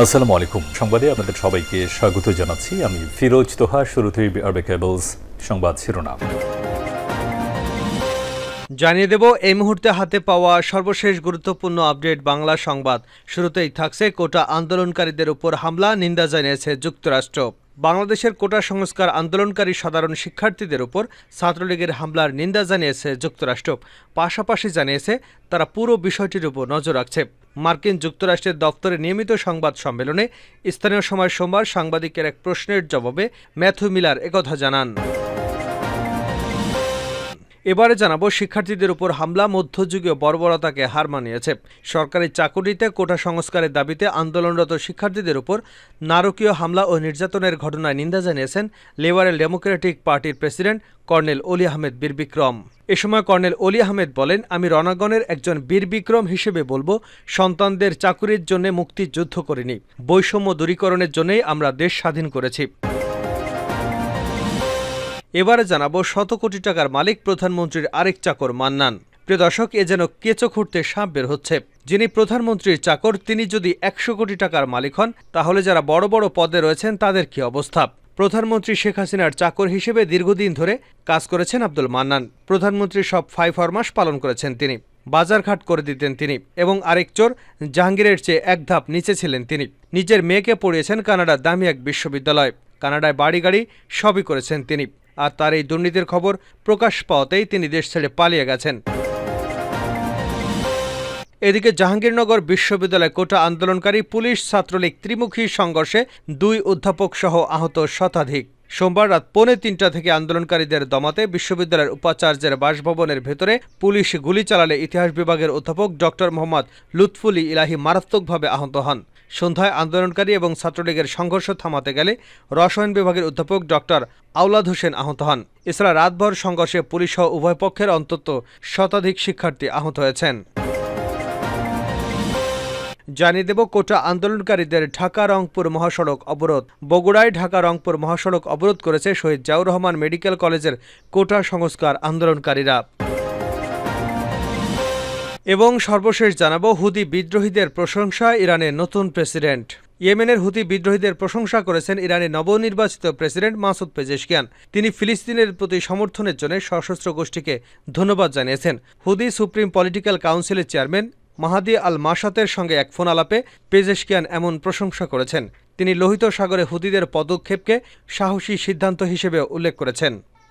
আসসালামু আলাইকুম। সংবাদে আপনাদের সবাইকে স্বাগত জানাচ্ছি। আমি ফিরোজ তোহা, শুরুতেই আরবে কেবলস সংবাদ শিরোনাম। জানিয়ে দেব, এই মুহূর্তে হাতে পাওয়া সর্বশেষ গুরুত্বপূর্ণ আপডেট বাংলা সংবাদ। শুরুতেই থাকছে কোটা আন্দোলনকারীদের উপর হামলা, নিন্দা জানিয়েছে যুক্তরাষ্ট্র। বাংলাদেশের কোটা সংস্কার আন্দোলনকারী সাধারণ শিক্ষার্থীদের উপর ছাত্রলীগের হামলার নিন্দা জানিয়েছে যুক্তরাষ্ট্র। পাশাপাশি জানিয়েছে, তারা পুরো বিষয়টির উপর নজর রাখছে। মার্কিন যুক্তরাষ্ট্রের দপ্তরে নিয়মিত সংবাদ সম্মেলনে স্থানীয় সময় সোমবার সাংবাদিকের এক প্রশ্নের জবাবে ম্যাথু মিলার একথা জানান। এবারে জানাব, শিক্ষার্থীদের উপর হামলা, মধ্যযুগীয় বর্বরতাকে হার মানিয়েছে। সরকারি চাকুরিতে কোটা সংস্কারের দাবিতে আন্দোলনরত শিক্ষার্থীদের উপর নারকীয় হামলা ও নির্যাতনের ঘটনায় নিন্দা জানিয়েছেন লিবারেল ডেমোক্রেটিক পার্টির প্রেসিডেন্ট কর্নেল অলি আহমেদ বীর বিক্রম এ সময় কর্নেল অলি আহমেদ বলেন, আমি রণাগণের একজন বীর বিক্রম হিসেবে বলব, সন্তানদের চাকুরির জন্য মুক্তিযুদ্ধ করিনি। বৈষম্য দূরীকরণের জন্যই আমরা দেশ স্বাধীন করেছি। এবারে জানাব শত কোটি টাকার মালিক প্রধানমন্ত্রীর আরেক চাকর মান্নান। প্রিয় দর্শক, এ যেন কেঁচো খুঁড়তে সাপ বের হচ্ছে। যিনি প্রধানমন্ত্রীর চাকর, তিনি যদি একশো কোটি টাকার মালিক হন, তাহলে যারা বড় বড় পদে রয়েছেন, তাদের কি অবস্থা? প্রধানমন্ত্রী শেখ হাসিনার চাকর হিসেবে দীর্ঘদিন ধরে কাজ করেছেন আব্দুল মান্নান। প্রধানমন্ত্রীর সব ফাই ফরমাস পালন করেছেন তিনি। বাজারঘাট করে দিতেন তিনি এবং আরেক চোর, জাহাঙ্গীরের চেয়ে এক ধাপ নিচে ছিলেন তিনি। নিজের মেয়েকে পড়িয়েছেন কানাডার দামি এক বিশ্ববিদ্যালয়। কানাডায় বাড়ি গাড়ি সবই করেছেন তিনি। আর তার এই দুর্নীতির খবর প্রকাশ পাওয়াতেই তিনি দেশ ছেড়ে পালিয়ে গেছেন। এদিকে জাহাঙ্গীরনগর বিশ্ববিদ্যালয় কোটা আন্দোলনকারী পুলিশ ছাত্রলীগ ত্রিমুখী সংঘর্ষে দুই অধ্যাপক সহ আহত শতাধিক। সোমবার রাত পৌনে তিনটা থেকে আন্দোলনকারীদের দমাতে বিশ্ববিদ্যালয়ের উপাচার্যের বাসভবনের ভেতরে পুলিশ গুলি চালালে ইতিহাস বিভাগের অধ্যাপক ডক্টর মোহাম্মদ লুৎফুলি ইলাহি মারাত্মকভাবে আহত হন। সন্ধ্যায় আন্দোলনকারী এবং ছাত্রলীগের সংঘর্ষ থামাতে গেলে রসায়ন বিভাগের অধ্যাপক ডক্টর আউলাদ হোসেন আহত হন। এছাড়া রাতভর সংঘর্ষে পুলিশ সহ উভয় পক্ষের অন্তত শতাধিক শিক্ষার্থী আহত হয়েছেন। জানিয়ে দেব, কোটা আন্দোলনকারীদের ঢাকা রংপুর মহাসড়ক অবরোধ। বগুড়ায় ঢাকা রংপুর মহাসড়ক অবরোধ করেছে শহীদ জাউর রহমান মেডিকেল কলেজের কোটা সংস্কার আন্দোলনকারীরা। এবং সর্বশেষ জানাব হুদি বিদ্রোহীদের প্রশংসা, ইরানের নতুন প্রেসিডেন্ট। ইয়েমেনের হুতি বিদ্রোহীদের প্রশংসা করেছেন ইরানের নবনির্বাচিত প্রেসিডেন্ট মাসুদ পেজেশকিয়ান। তিনি ফিলিস্তিনের প্রতি সমর্থনের জন্য সশস্ত্র গোষ্ঠীকে ধন্যবাদ জানিয়েছেন। হুদি সুপ্রিম পলিটিক্যাল কাউন্সিলের চেয়ারম্যান মাহাদি আল মাসাতের সঙ্গে এক ফোন আলাপে পেজেশকিয়ান এমন প্রশংসা করেছেন। তিনি লোহিত সাগরে হুদিদের পদক্ষেপকে সাহসী সিদ্ধান্ত হিসেবে উল্লেখ করেছেন।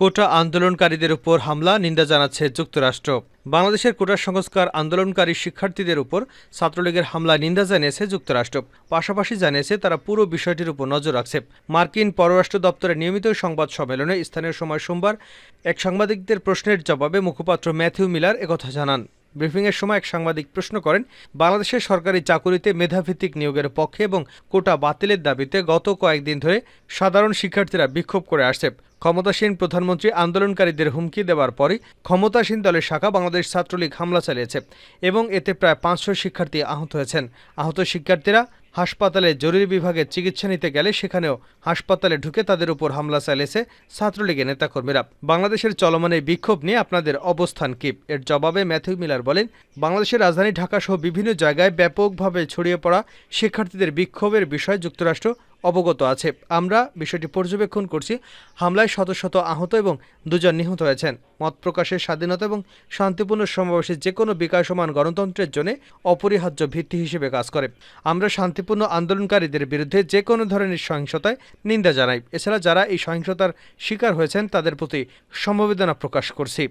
কোটা আন্দোলনকারীদের উপর হামলা, নিন্দা জানাচ্ছে যুক্তরাষ্ট্র। বাংলাদেশের কোটা সংস্কার আন্দোলনকারী শিক্ষার্থীদের উপর ছাত্রলীগের হামলা নিন্দা জানিয়েছে যুক্তরাষ্ট্র। পাশাপাশি জানিয়েছে তারা পুরো বিষয়টির উপর নজর রাখছে। মার্কিন পররাষ্ট্র দপ্তরের নিয়মিত সংবাদ সম্মেলনে স্থানীয় সময় সোমবার এক সাংবাদিকদের প্রশ্নের জবাবে মুখপাত্র ম্যাথিউ মিলার একথা জানান। ব্রিফিংয়ের সময় এক সাংবাদিক প্রশ্ন করেন, বাংলাদেশের সরকারি চাকুরিতে মেধাভিত্তিক নিয়োগের পক্ষে এবং কোটা বাতিলের দাবিতে গত কয়েকদিন ধরে সাধারণ শিক্ষার্থীরা বিক্ষোভ করে আসছে। ক্ষমতাসীন প্রধানমন্ত্রী আন্দোলনকারীদের হুমকি দেওয়ার পরে ক্ষমতাসীন দলের শাখা বাংলাদেশ ছাত্রলীগ হামলা চালিয়েছে এবং এতে প্রায় পাঁচশো শিক্ষার্থী আহত হয়েছেন। আহত শিক্ষার্থীরা হাসপাতালে জরুরি বিভাগে চিকিৎসা নিতে গেলে সেখানেও হাসপাতালে ঢুকে তাদের উপর হামলা চালিয়েছে ছাত্রলীগের নেতাকর্মীরা। বাংলাদেশের চলমান এই বিক্ষোভ নিয়ে আপনাদের অবস্থান কি? এর জবাবে ম্যাথিউ মিলার বলেন, বাংলাদেশের রাজধানী ঢাকা সহ বিভিন্ন জায়গায় ব্যাপকভাবে ছড়িয়ে পড়া শিক্ষার্থীদের বিক্ষোভের বিষয়ে যুক্তরাষ্ট্র অবগত আছে। আমরা বিষয়টি পর্যবেক্ষণ করছি। হামলায় শত শত আহত এবং দুজন নিহত হয়েছেন। মত প্রকাশের স্বাধীনতা এবং শান্তিপূর্ণ সমাবেশে যে কোনো বিকাশমান গণতন্ত্রের জন্য অপরিহার্য ভিত্তি হিসেবে কাজ করে। আমরা শান্তিপূর্ণ আন্দোলনকারীদের বিরুদ্ধে যে কোনো ধরনের সহিংসতায় নিন্দা জানাই। এছাড়া যারা এই সহিংসতার শিকার হয়েছেন, তাদের প্রতি সমবেদনা প্রকাশ করছি।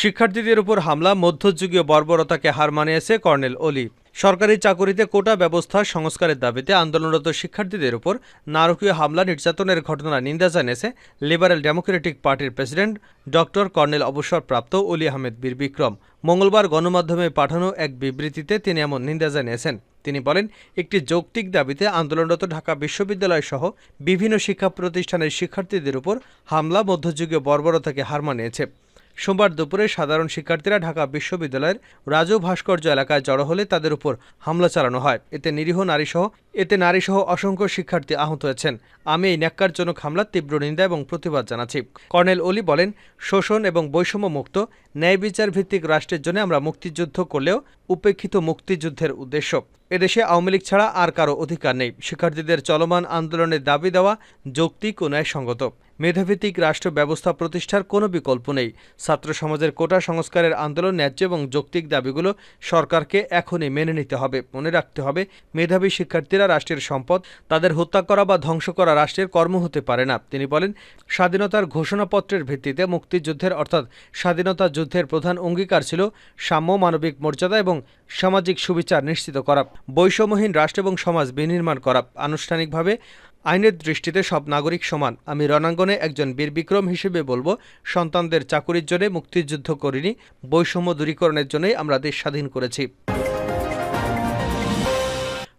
শিক্ষার্থীদের উপর হামলা, মধ্যযুগীয় বর্বরতাকে হার মানিয়েছে কর্নেল অলি। সরকারি চাকুরিতে কোটা ব্যবস্থা সংস্কারের দাবিতে আন্দোলনরত শিক্ষার্থীদের উপর নারকীয় হামলা নির্যাতনের ঘটনা নিন্দা জানিয়েছে লিবারেল ডেমোক্রেটিক পার্টির প্রেসিডেন্ট ডক্টর কর্নেল অবসরপ্রাপ্ত অলি আহমেদ বীর বিক্রম। মঙ্গলবার গণমাধ্যমে পাঠানো এক বিবৃতিতে তিনি এমন নিন্দা জানিয়েছেন। তিনি বলেন, একটি যৌক্তিক দাবিতে আন্দোলনরত ঢাকা বিশ্ববিদ্যালয় সহ বিভিন্ন শিক্ষা প্রতিষ্ঠানের শিক্ষার্থীদের উপর হামলা মধ্যযুগীয় বর্বরতাকে হার মানিয়েছে। সোমবার দুপুরে সাধারণ শিক্ষার্থীরা ঢাকা বিশ্ববিদ্যালয়ের রাজু ভাস্কর্য এলাকায় জড়ো হলে তাদের উপর হামলা চালানো হয়। এতে নিরীহ নারীসহ, এতে নারীসহ অসংখ্য শিক্ষার্থী আহত হয়েছেন। আমি এই ন্যাক্কারজনক হামলার তীব্র নিন্দা এবং প্রতিবাদ জানাচ্ছি। কর্নেল অলি বলেন, শোষণ এবং বৈষম্য মুক্ত ন্যায় বিচার ভিত্তিক রাষ্ট্রের জন্য আমরা মুক্তিযুদ্ধ করলেও উপেক্ষিত মুক্তিযুদ্ধের উদ্দেশ্য। এদেশে আওয়ামী লীগ ছাড়া আর কারও অধিকার নেই। শিক্ষার্থীদের চলমান আন্দোলনের দাবি দেওয়া যৌক্তিক ও ন্যায়সঙ্গত। মেধাভিত্তিক রাষ্ট্র ব্যবস্থা প্রতিষ্ঠার কোনো বিকল্প নেই। ছাত্র সমাজের কোটা সংস্কারের আন্দোলন, ন্যায্য এবং যৌক্তিক দাবিগুলো সরকারকে এখনই মেনে নিতে হবে। মনে রাখতে হবে, মেধাবী শিক্ষার্থীরা রাষ্ট্রের সম্পদ, তাদের হত্যা করা বা ধ্বংস করা রাষ্ট্রের কর্ম হতে পারে না। তিনি বলেন, স্বাধীনতার ঘোষণাপত্রের ভিত্তিতে মুক্তিযুদ্ধের অর্থাৎ স্বাধীনতা যুদ্ধের প্রধান অঙ্গীকার ছিল সাম্য, মানবিক মর্যাদা এবং সামাজিক সুবিচার নিশ্চিত করা, বৈষম্যহীন রাষ্ট্র এবং সমাজ বিনির্মাণ করা। আনুষ্ঠানিকভাবে আইনের দৃষ্টিতে সব নাগরিক সমান। আমি রণাঙ্গনে একজন বীর বিক্রম হিসেবে বলব, সন্তানদের চাকুরির জন্য মুক্তিযুদ্ধ করিনি, বৈষম্য দূরীকরণের জন্যই আমরা দেশ স্বাধীন করেছি।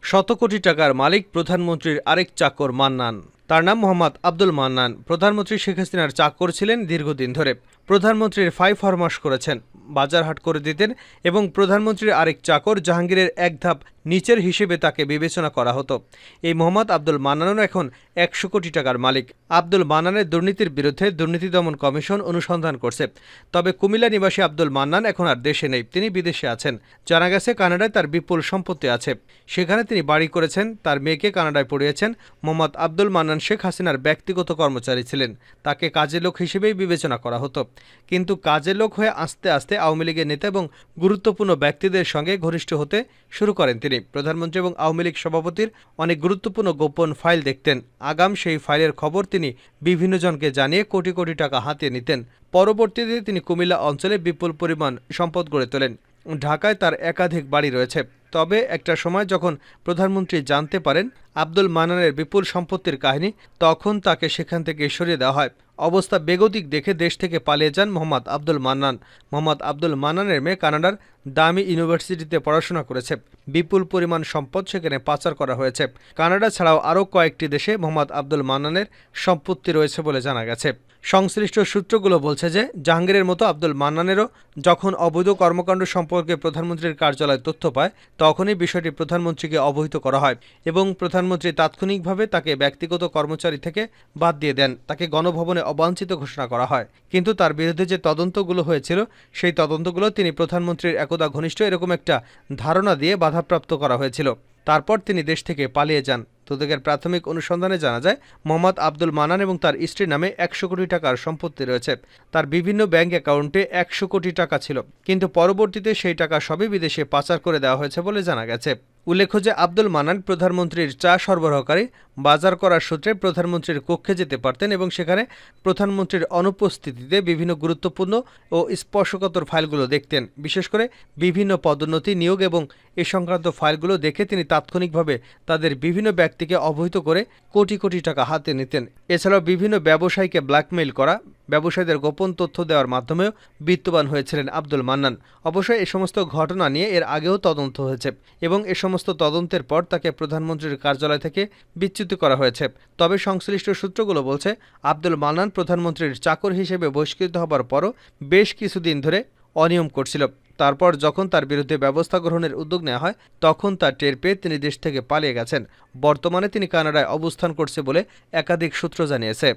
শত কোটি টাকার মালিক প্রধানমন্ত্রীর আরেক চাকর মান্নান। তার নাম মোহাম্মদ আব্দুল মান্নান। প্রধানমন্ত্রী শেখ হাসিনার চাকর ছিলেন দীর্ঘদিন ধরে। প্রধানমন্ত্রীর ফাই ফরমাস করেছেন। বাজার হাট করে দিতেন এবং প্রধানমন্ত্রীর আরেক চাকর জাহাঙ্গীরের এক ধাপ নিচের হিসেবে তাকে বিবেচনা করা হতো। এই মোহাম্মদ আব্দুল মান্নানও এখন একশো কোটি টাকার মালিক। আব্দুল মান্নানের দুর্নীতির বিরুদ্ধে দুর্নীতি দমন কমিশন অনুসন্ধান করছে। তবে কুমিল্লা নিবাসী আব্দুল মান্নান এখন আর দেশে নেই, তিনি বিদেশে আছেন। জানা গেছে, কানাডায় তার বিপুল সম্পত্তি আছে। সেখানে তিনি বাড়ি করেছেন, তার মেয়েকে কানাডায় পড়িয়েছেন। মোহাম্মদ আব্দুল মান্নান শেখ হাসিনার ব্যক্তিগত কর্মচারী ছিলেন। তাকে কাজের লোক হিসেবেই বিবেচনা করা হতো। কিন্তু কাজের লোক হয়ে আস্তে আস্তে আওয়ামী লীগের নেতা এবং গুরুত্বপূর্ণ ব্যক্তিদের সঙ্গে ঘনিষ্ঠ হতে শুরু করেন তিনি। প্রধানমন্ত্রী এবং আওয়ামী লীগ সভাপতির অনেক গুরুত্বপূর্ণ গোপন ফাইল দেখতেন। আগাম সেই ফাইলের খবর তিনি বিভিন্ন জনকে জানিয়ে কোটি কোটি টাকা হাতিয়ে নিতেন। পরবর্তীতে তিনি কুমিল্লা অঞ্চলে বিপুল পরিমাণ সম্পদ গড়ে তোলেন। ঢাকায় তার একাধিক বাড়ি রয়েছে। তবে একটা সময় যখন প্রধানমন্ত্রী জানতে পারেন আব্দুল মানানের বিপুল সম্পত্তির কাহিনী, তখন তাকে সেখান থেকে সরিয়ে দেওয়া হয়। অবস্থা বেগতিক দেখে দেশ থেকে পালিয়ে যান মোহাম্মদ আব্দুল মান্নান। মোহাম্মদ আব্দুল মান্নানের মেয়ে কানাডার দামি ইউনিভার্সিটিতে পড়াশোনা করেছে। বিপুল পরিমাণ সম্পদ সেখানে পাচার করা হয়েছে। কানাডা ছাড়াও আরও কয়েকটি দেশে মোহাম্মদ আব্দুল মান্নানের সম্পত্তি রয়েছে বলে জানা গেছে। সংশ্লিষ্ট সূত্রগুলো বলছে যে, জাহাঙ্গীরের মতো আব্দুল মান্নানেরও যখন অবৈধ কর্মকাণ্ড সম্পর্কে প্রধানমন্ত্রীর কার্যালয় তথ্য পায়, তখনই বিষয়টি প্রধানমন্ত্রীকে অবহিত করা হয় এবং প্রধানমন্ত্রী তাৎক্ষণিকভাবে তাকে ব্যক্তিগত কর্মচারী থেকে বাদ দিয়ে দেন। তাকে গণভবনে অবাঞ্ছিত ঘোষণা করা হয়। কিন্তু তার বিরুদ্ধে যে তদন্তগুলো হয়েছিল, সেই তদন্তগুলো তিনি প্রধানমন্ত্রীর একদা ঘনিষ্ঠ এরকম একটা ধারণা দিয়ে বাধাপ্রাপ্ত করা হয়েছিল। তারপর তিনি দেশ থেকে পালিয়ে যান। দুদকের প্রাথমিক অনুসন্ধানে জানা যায়, মোহাম্মদ আব্দুল মানান এবং তার স্ত্রীর নামে একশো কোটি টাকার সম্পত্তি রয়েছে। তার বিভিন্ন ব্যাংক অ্যাকাউন্টে একশো কোটি টাকা ছিল। কিন্তু পরবর্তীতে সেই টাকা সবই বিদেশে পাচার করে দেওয়া হয়েছে বলে জানা গেছে। উল্লেখ্য যে আব্দুল মানান প্রধানমন্ত্রীর চা সরবরাহকারী, বাজার করার সূত্রে প্রধানমন্ত্রীর কক্ষে যেতে পারতেন এবং সেখানে প্রধানমন্ত্রীর অনুপস্থিতিতে বিভিন্ন গুরুত্বপূর্ণ ও স্পর্শকাতর ফাইলগুলো দেখতেন। বিশেষ করে বিভিন্ন পদোন্নতি নিয়োগ এবং এ সংক্রান্ত ফাইলগুলো দেখে তিনি তাৎক্ষণিকভাবে তাদের বিভিন্ন ব্যক্তিকে অবহিত করে কোটি কোটি টাকা হাতে নিতেন। এছাড়াও বিভিন্ন ব্যবসায়ীকে ব্ল্যাকমেইল করা, ব্যবসায়ীদের গোপন তথ্য দেওয়ার মাধ্যমেও বিত্তবান হয়েছিলেন আব্দুল মান্নান। অবশ্য এ সমস্ত ঘটনা নিয়ে এর আগেও তদন্ত হয়েছে এবং এ সমস্ত তদন্তের পর তাকে প্রধানমন্ত্রীর কার্যালয় থেকে বিচ্যুত করা হয়েছে। তবে সংশ্লিষ্ট সূত্রগুলো বলছে, আব্দুল মান্নান প্রধানমন্ত্রীর চাকর হিসেবে বহিষ্কৃত হবার পরও বেশ কিছুদিন ধরে অনিয়ম করছিল। তারপর যখন তার বিরুদ্ধে ব্যবস্থা গ্রহণের উদ্যোগ নেওয়া হয়, তখন তার টের পেয়ে তিনি দেশ থেকে পালিয়ে গেছেন। বর্তমানে তিনি কানাডায় অবস্থান করছে বলে একাধিক সূত্র জানিয়েছে।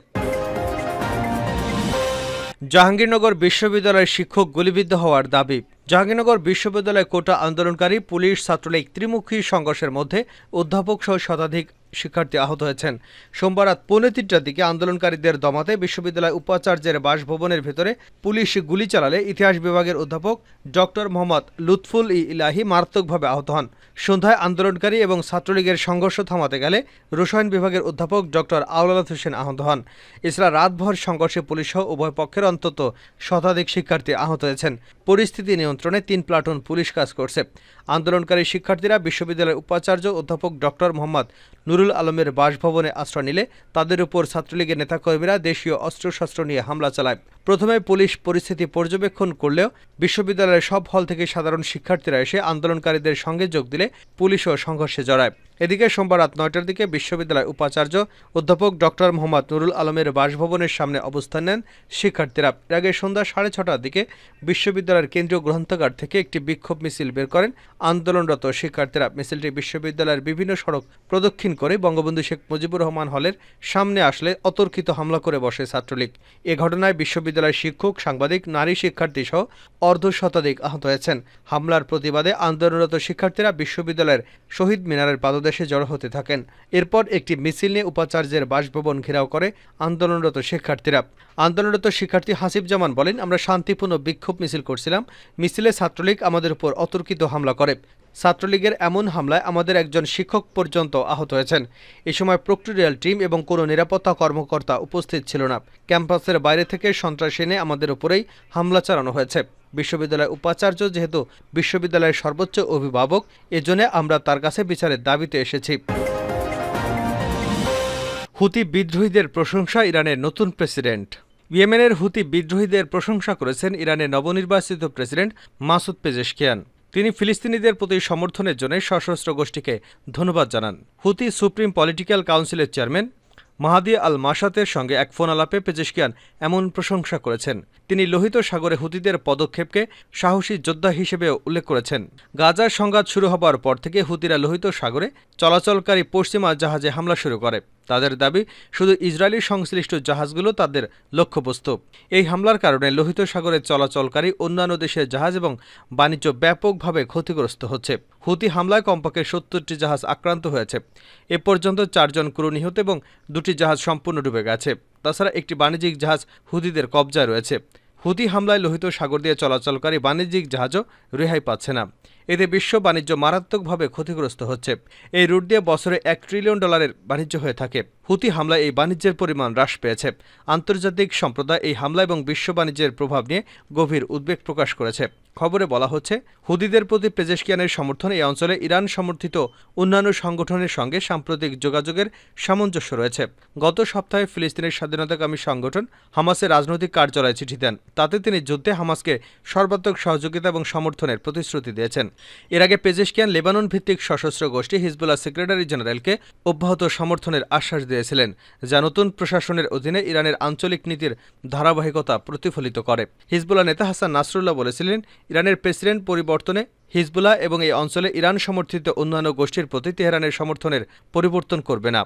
জাহাঙ্গীরনগর বিশ্ববিদ্যালয়ের শিক্ষক গুলিবিদ্ধ হওয়ার দাবি। জাহাঙ্গীরনগর বিশ্ববিদ্যালয় কোটা আন্দোলনকারী পুলিশ ছাত্রলীগ ত্রিমুখী সংঘর্ষের মধ্যে অধ্যাপক সহ শতাধিক শিক্ষার্থী আহত হয়েছেন। সোমবার রাত পৌনে তিনটার দিকে আন্দোলনকারীদের দমাতে বিশ্ববিদ্যালয় উপাচার্যের বাসভবনের ভেতরে পুলিশ গুলি চালালে ইতিহাস বিভাগের অধ্যাপক ডক্টর মোহাম্মদ লুৎফুল ই ইলাহি মারাত্মকভাবে আহত হন। সন্ধ্যায় আন্দোলনকারী এবং ছাত্রলীগের সংঘর্ষ থামাতে গেলে রসায়ন বিভাগের অধ্যাপক ডক্টর আউলাদ হোসেন আহত হন। এছাড়া রাতভর সংঘর্ষে পুলিশ সহ উভয় পক্ষের অন্তত শতাধিক শিক্ষার্থী আহত হয়েছেন। পরিস্থিতি নিয়ন্ত্রণে তিন প্লাটুন পুলিশ কাজ করছে। আন্দোলনকারী শিক্ষার্থীরা বিশ্ববিদ্যালয়ের উপাচার্য অধ্যাপক ডক্টর মোহাম্মদ নুরুল আলমের বাসভবনে আশ্রয় নিলে তাদের উপর ছাত্রলীগের নেতাকর্মীরা দেশীয় অস্ত্রশস্ত্র নিয়ে হামলা চালায়। প্রথমে পুলিশ পরিস্থিতি পর্যবেক্ষণ করলেও বিশ্ববিদ্যালয়ের সব হল থেকে সাধারণ শিক্ষার্থীরা এসে আন্দোলনকারীদের সঙ্গে যোগ দিলে পুলিশও সংঘর্ষে জড়ায়। এদিকে সোমবার রাত নয়টার দিকে বিশ্ববিদ্যালয়ের উপাচার্য অধ্যাপক ডক্টর মোহাম্মদ নুরুল আলমের বাসভবনের সামনে অবস্থান নেন শিক্ষার্থীরা। এর আগে সন্ধ্যা সাড়ে ছটার দিকে বিশ্ববিদ্যালয়ের কেন্দ্রীয় গ্রন্থাগার থেকে একটি বিক্ষোভ মিছিল বের করেন আন্দোলনরত শিক্ষার্থীরা। মিছিলটি বিশ্ববিদ্যালয়ের বিভিন্ন সড়ক প্রদক্ষিণ করে বঙ্গবন্ধু শেখ মুজিবুর রহমান হলের সামনে আসলে অতর্কিত হামলা করে বসে ছাত্রলীগ। এ ঘটনায় বিশ্ববিদ্যালয়ের শিক্ষক, সাংবাদিক, নারী শিক্ষার্থী সহ অর্ধ শতাধিক আহত হয়েছেন। হামলার প্রতিবাদে আন্দোলনরত শিক্ষার্থীরা বিশ্ববিদ্যালয়ের শহীদ মিনারের পাদদেশে জড়ো হতে থাকেন। এরপর একটি মিছিল নিয়ে উপাচার্যের বাসভবন ঘেরাও করে আন্দোলনরত শিক্ষার্থীরা। আন্দোলনরত শিক্ষার্থী হাসিব জামান বলেন, আমরা শান্তিপূর্ণ বিক্ষোভ মিছিল করছিলাম। মিছিলে ছাত্রলীগ আমাদের উপর অতর্কিত হামলা করে। ছাত্রলীগের এমন হামলায় আমাদের একজন শিক্ষক পর্যন্ত আহত হয়েছেন। এ সময় প্রক্টোরিয়াল টিম এবং কোনো নিরাপত্তা কর্মকর্তা উপস্থিত ছিল না। ক্যাম্পাসের বাইরে থেকে সন্ত্রাস এনে আমাদের উপরেই হামলা চালানো হয়েছে। বিশ্ববিদ্যালয়ের উপাচার্য যেহেতু বিশ্ববিদ্যালয়ের সর্বোচ্চ অভিভাবক, এজন্য আমরা তার কাছে বিচারের দাবিতে এসেছি। হুতি বিদ্রোহীদের প্রশংসা ইরানের নতুন প্রেসিডেন্ট। ইয়েমেনের হুতি বিদ্রোহীদের প্রশংসা করেছেন ইরানের নবনির্বাচিত প্রেসিডেন্ট মাসুদ পেজেশকিয়ান। তিনি ফিলিস্তিনিদের প্রতি সমর্থনের জন্য সশস্ত্র গোষ্ঠীকে ধন্যবাদ জানান। হুতি সুপ্রিম পলিটিক্যাল কাউন্সিলের চেয়ারম্যান মাহাদি আল মাসাতের সঙ্গে এক ফোন আলাপে পেজেশকিয়ান এমন প্রশংসা করেছেন। তিনি লোহিত সাগরে হুতিদের পদক্ষেপকে সাহসী যোদ্ধা হিসেবে উল্লেখ করেছেন। গাজার সংঘাত শুরু হবার পর থেকে হুতিরা লোহিত সাগরে চলাচলকারী পশ্চিমা জাহাজে হামলা শুরু করে। তাদের দাবি, শুধু ইসরায়েলি সংশ্লিষ্ট জাহাজগুলো তাদের লক্ষ্যবস্তু। এই হামলার কারণে লোহিত সাগরে চলাচলকারী অন্যান্য দেশের জাহাজ এবং বাণিজ্য ব্যাপকভাবে ক্ষতিগ্রস্ত হচ্ছে। হুতি হামলায় কমপক্ষে সত্তরটি জাহাজ আক্রান্ত হয়েছে। এ পর্যন্ত চারজন ক্রু নিহত এবং দুটি জাহাজ সম্পূর্ণ ডুবে গেছে। তাছাড়া একটি বাণিজ্যিক জাহাজ হুদিদের কবজায় রয়েছে। হুতি হামলায় লোহিত সাগর দিয়ে চলাচলকারী বাণিজ্যিক জাহাজও রেহাই পাচ্ছে না। এতে বিশ্ব বাণিজ্য মারাত্মকভাবে ক্ষতিগ্রস্ত হচ্ছে। এই রুট দিয়ে বছরে এক ট্রিলিয়ন ডলারের বাণিজ্য হয়ে থাকে। হুতি হামলায় এই বাণিজ্যের পরিমাণ হ্রাস পেয়েছে। আন্তর্জাতিক সম্প্রদায় এই হামলা এবং বিশ্ব বাণিজ্যের প্রভাব নিয়ে গভীর উদ্বেগ প্রকাশ করেছে। খবরে বলা হচ্ছে, হুদিদের প্রতি পেজেশকিয়ানের সমর্থন এই অঞ্চলে ইরান সমর্থিত অন্যান্য সংগঠনের সঙ্গে সাম্প্রতিক যোগাযোগের সামঞ্জস্য রয়েছে। গত সপ্তাহে ফিলিস্তিনের স্বাধীনতাকামী সংগঠন হামাসের রাজনৈতিক কার্যালয়ে চিঠি দেন। তাতে তিনি যুদ্ধে হামাসকে সর্বাত্মক সহযোগিতা এবং সমর্থনের প্রতিশ্রুতি দিয়েছেন। এর আগে পেজেশকিয়ান লেবানন ভিত্তিক সশস্ত্র গোষ্ঠী হিজবুল্লাহ সেক্রেটারি জেনারেলকে অব্যাহত সমর্থনের আশ্বাস দিয়েছিলেন, যা নতুন প্রশাসনের অধীনে ইরানের আঞ্চলিক নীতির ধারাবাহিকতা প্রতিফলিত করে। হিজবুল্লাহ নেতা হাসান নাসরুল্লাহ বলেছিলেন ইরানের প্রেসিডেন্ট পরিবর্তনে হিজবুল্লাহ এবং এই অঞ্চলে ইরান সমর্থিত অন্যান্য গোষ্ঠীর প্রতি তেহরানের সমর্থনের পরিবর্তন করবে না।